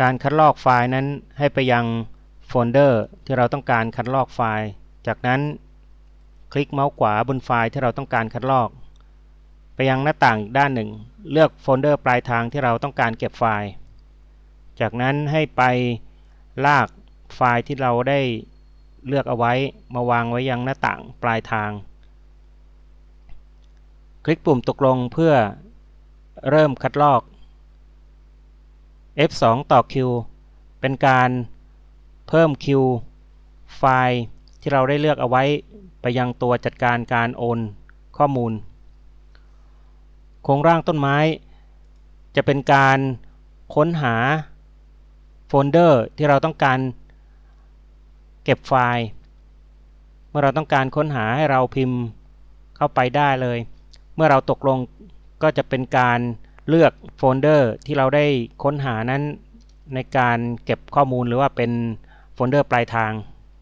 การคัดลอกไฟล์นั้นให้ไปยังโฟลเดอร์ที่เราต้องการคัดลอกไฟล์ จากนั้นคลิกเมาส์ขวาบนไฟล์ที่เราต้องการคัดลอก ไปยังหน้าต่างด้านหนึ่ง เลือกโฟลเดอร์ปลายทางที่เราต้องการเก็บไฟล์ จากนั้นให้ไปลากไฟล์ที่เราได้เลือกเอาไว้มาวางไว้ยังหน้าต่างปลายทาง คลิกปุ่มตกลงเพื่อเริ่มคัดลอก F2 ต่อ Q เป็นการเพิ่มคิวไฟล์ที่เราได้เลือกเอาไว้ไปยังตัวจัดการการโอนข้อมูล โครงร่างต้นไม้ จะเป็นการค้นหาโฟลเดอร์ที่เราต้องการเก็บไฟล์ เมื่อเราต้องการค้นหาให้เราพิมพ์เข้าไปได้เลย เมื่อเราตกลงก็จะเป็นการ เลือกโฟลเดอร์ที่เราได้ค้นหานั้นในการเก็บข้อมูลหรือว่าเป็นโฟลเดอร์ปลายทาง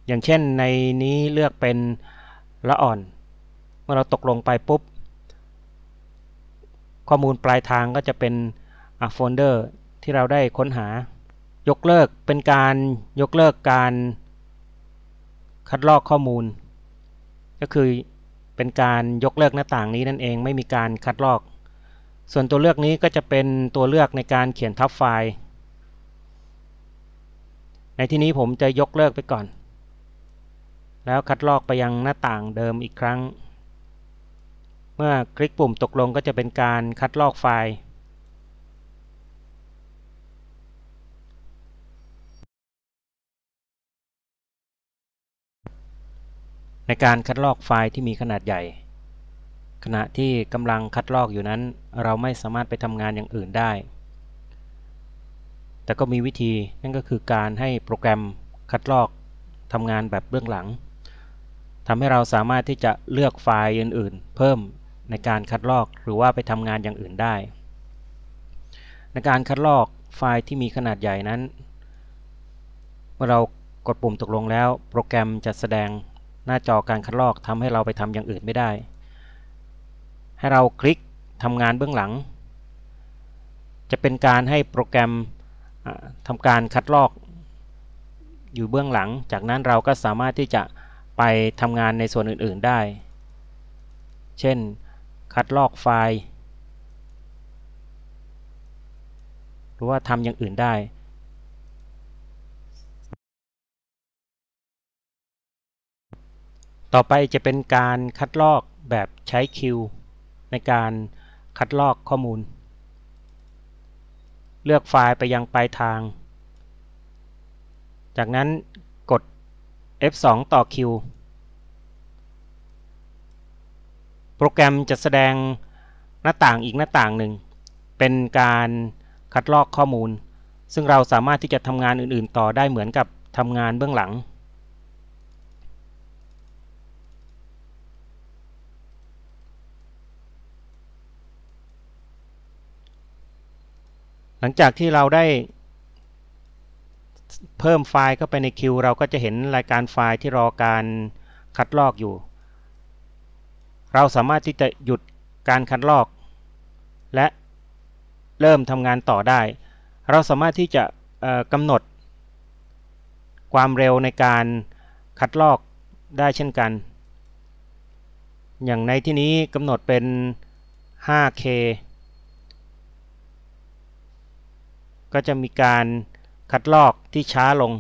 อย่างเช่นในนี้เลือกเป็นละอ่อน เมื่อเราตกลงไปปุ๊บ ข้อมูลปลายทางก็จะเป็นโฟลเดอร์ที่เราได้ค้นหา ยกเลิกเป็นการยกเลิกการคัดลอกข้อมูล ก็คือเป็นการยกเลิกหน้าต่างนี้นั่นเองไม่มีการคัดลอก ส่วนตัวเลือกนี้ก็จะเป็นตัวเลือกในการเขียนทับไฟล์ ในที่นี้ผมจะยกเลิกไปก่อน แล้วคัดลอกไปยังหน้าต่างเดิมอีกครั้ง เมื่อคลิกปุ่มตกลงก็จะเป็นการคัดลอกไฟล์ในการคัดลอกไฟล์ที่มีขนาดใหญ่ ขณะที่กำลังคัดลอกอยู่นั้น เราไม่สามารถไปทำงานอย่างอื่นได้ แต่ก็มีวิธีนั่นก็คือการให้โปรแกรมคัดลอกทำงานแบบเบื้องหลังทำให้เราสามารถที่จะเลือกไฟล์อื่นๆ เพิ่มในการคัดลอกหรือว่าไปทำงานอย่างอื่นได้ ในการคัดลอกไฟล์ที่มีขนาดใหญ่นั้น เมื่อเรากดปุ่มตกลงแล้ว โปรแกรมจะแสดงหน้าจอการคัดลอกทำให้เราไปทำอย่างอื่นไม่ได้ ให้เราคลิกทำงานเบื้องหลัง จะเป็นการให้โปรแกรมทำการคัดลอกอยู่เบื้องหลัง จากนั้นเราก็สามารถที่จะไปทำงานในส่วนอื่นๆได้ เช่น คัดลอกไฟล์ หรือว่าทำอย่างอื่นได้ ต่อไปจะเป็นการคัดลอกแบบใช้คิว ในการคัดลอกข้อมูล เลือกไฟล์ไปยังปลายทาง จากนั้นกด F2 ต่อคิวโปรแกรมจะแสดงหน้าต่างอีกหน้าต่างหนึ่ง เป็นการคัดลอกข้อมูล ซึ่งเราสามารถที่จะทำงานอื่นๆ ต่อได้เหมือนกับทำงานเบื้องหลัง ลังจากที่เราได้เพิ่มไฟล์เข้าไปในคิว เราก็จะเห็นรายการไฟล์ที่รอการคัดลอกอยู่ เราสามารถที่จะหยุดการคัดลอก และเริ่มทำงานต่อได้ เราสามารถที่จะกำหนด ความเร็วในการคัดลอกได้เช่นกัน อย่างในที่นี้กำหนดเป็น 5K ก็จะมีการคัดลอกที่ช้าลง